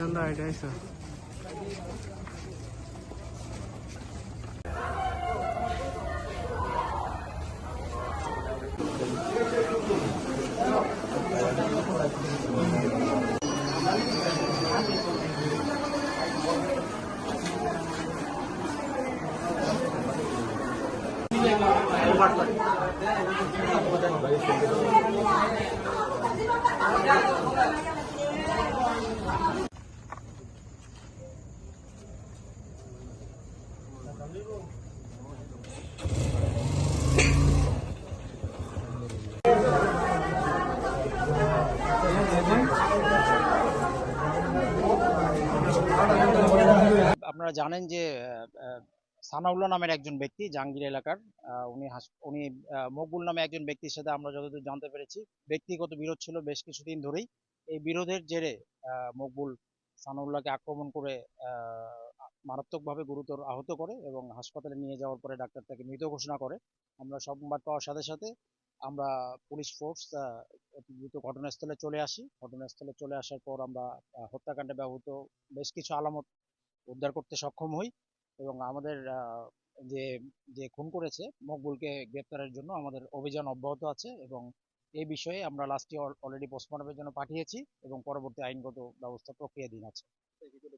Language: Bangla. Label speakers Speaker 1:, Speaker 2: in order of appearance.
Speaker 1: चंदा ढाई सौ ಮಾಡ್ತಾರೆ
Speaker 2: আপনারা জানেন যে সানাউল্লাহ নামের একজন ব্যক্তি জাহাঙ্গীর এলাকার উনি উনি মকবুল নামে একজন ব্যক্তির সাথে আমরা যতদূর জানতে পেরেছি, ব্যক্তিগত বিরোধ ছিল বেশ কিছুদিন ধরেই। এই বিরোধের জেরে মকবুল সানাউল্লাহকে আক্রমণ করে মারাত্মকভাবে গুরুতর আহত করে এবং হাসপাতালে নিয়ে যাওয়ার পরে ডাক্তার তাকে মৃত ঘোষণা করে। আমরা সংবাদ পাওয়ার সাথে সাথে আমরা পুলিশ ফোর্স দ্রুত ঘটনাস্থলে চলে আসি। ঘটনাস্থলে চলে আসার পর আমরা হত্যাকাণ্ডে ব্যবহৃত বেশ কিছু আলামত উদ্ধার করতে সক্ষম হই এবং আমাদের যে যে খুন করেছে মকবুলকে গ্রেপ্তারের জন্য আমাদের অভিযান অব্যাহত আছে এবং এই বিষয়ে আমরা লাস্টে অলরেডি পোস্টমর্টমের জন্য পাঠিয়েছি এবং পরবর্তী আইনগত ব্যবস্থা প্রক্রিয়াধীন আছে।